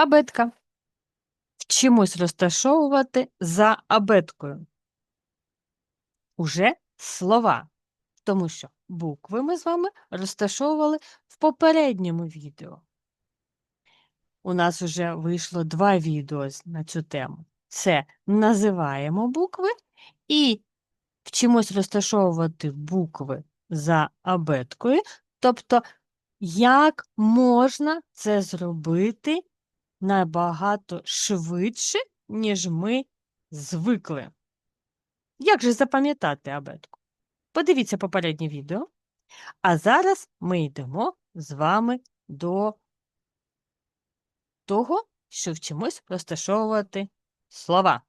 Абетка. Вчимось розташовувати за абеткою. Уже слова, тому що букви ми з вами розташовували в попередньому відео. У нас вже вийшло два відео на цю тему. Це називаємо букви і вчимось розташовувати букви за абеткою, тобто як можна це зробити набагато швидше, ніж ми звикли. Як же запам'ятати абетку? Подивіться попереднє відео. А зараз ми йдемо з вами до того, що вчимось розташовувати слова.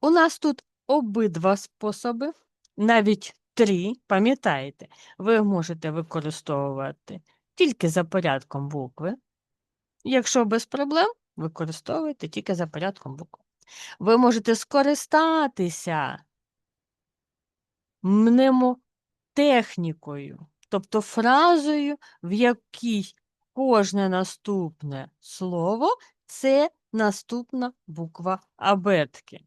У нас тут обидва способи, навіть три, пам'ятаєте, ви можете використовувати тільки за порядком букви. Якщо без проблем, використовуйте тільки за порядком букв. Ви можете скористатися мнемотехнікою, тобто фразою, в якій кожне наступне слово це наступна буква абетки.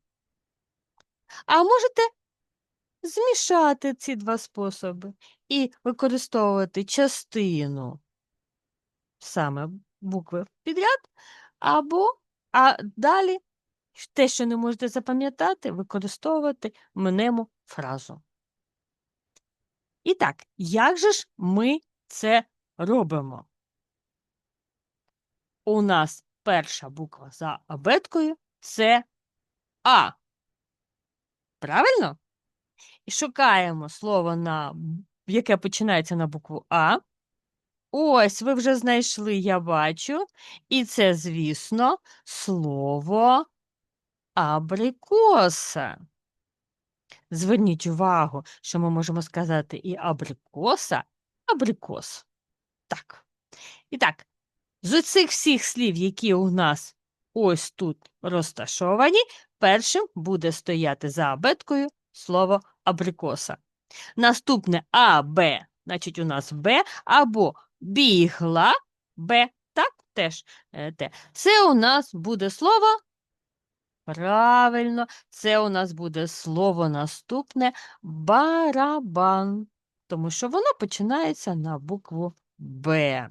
А можете змішати ці два способи і використовувати частину саме букви підряд, або а далі те, що не можете запам'ятати, використовувати мнему фразу. І так, як же ж ми це робимо? У нас перша буква за абеткою це А. Правильно? І шукаємо слово, на, яке починається на букву А. Ось, ви вже знайшли, я бачу. І це, звісно, слово абрикоса. Зверніть увагу, що ми можемо сказати і абрикоса, абрикос. Так. І так, з цих всіх слів, які у нас ось тут розташовані, першим буде стояти за абеткою слово абрикоса. Наступне А, Б, значить у нас Б, або бігла Б, так, теж е, те. Це у нас буде слово. Правильно, це у нас буде слово наступне барабан, тому що воно починається на букву Б.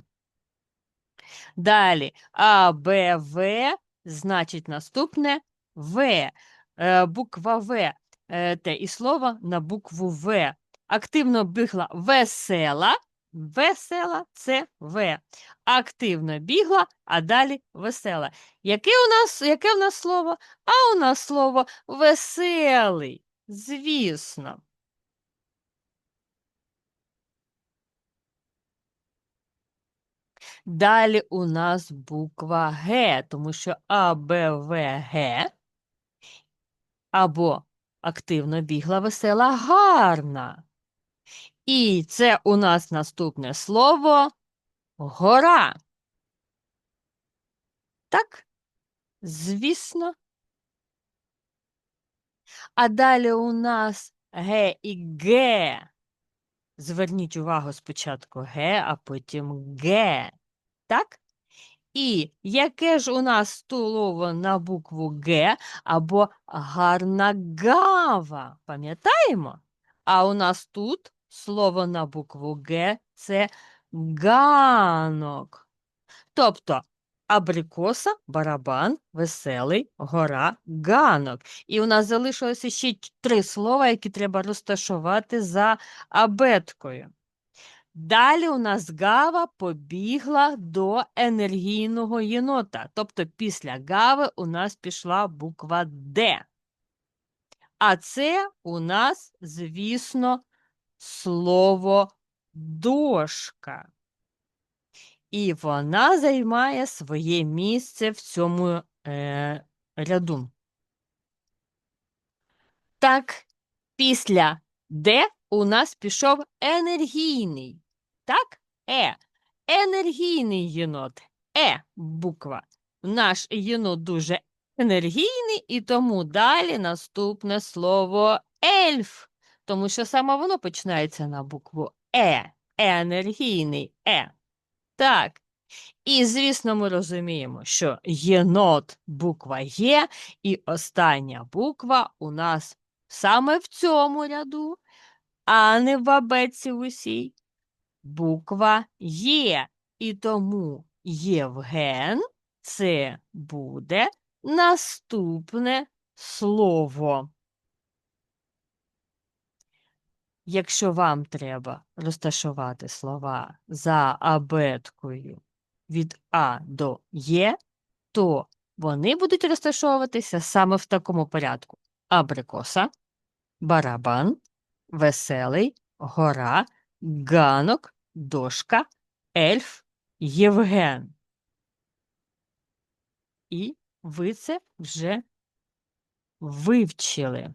Далі А, Б, В, значить наступне В. Е, буква В е, те і слово на букву В. Активно бігла весела. Весела це В. Активно бігла, а далі весела. Яке у нас, яке в нас слово? А у нас слово веселий. Звісно. Далі у нас буква Г, тому що А, Б, В, Г. Або активно бігла весела гарна. І це у нас наступне слово гора. Так? Звісно. А далі у нас Г і Г. Зверніть увагу спочатку Г, а потім Г. Так? І яке ж у нас слово на букву Г або гарна гава? Пам'ятаємо? А у нас тут слово на букву Г це ганок. Тобто абрикоса, барабан, веселий, гора, ганок. І у нас залишилося ще три слова, які треба розташувати за абеткою. Далі у нас гава побігла до енергійного єнота. Тобто після гави у нас пішла буква Д. А це у нас, звісно, слово дошка. І вона займає своє місце в цьому е, ряду. Так, після Д у нас пішов енергійний. Так? Е. Енергійний єнот. Е буква. Наш єнот дуже енергійний, і тому далі наступне слово ельф. Тому що саме воно починається на букву Е. Енергійний Е. Так. І, звісно, ми розуміємо, що єнот буква Є, і остання буква у нас саме в цьому ряду, а не в абетці усій. Буква Є. І тому Євген це буде наступне слово. Якщо вам треба розташувати слова за абеткою від А до Є, то вони будуть розташовуватися саме в такому порядку: абрикоса, барабан, веселий, гора, ганок, дошка, ельф, Євген. І ви це вже вивчили.